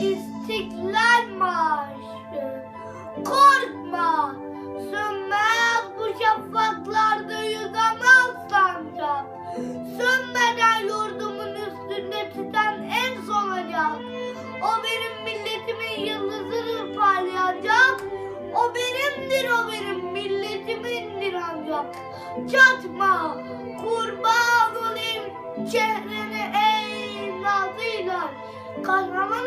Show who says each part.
Speaker 1: İstiklal Marşı. yap. Çatma, kurban olayım çehrene ey nazlılar. Kahraman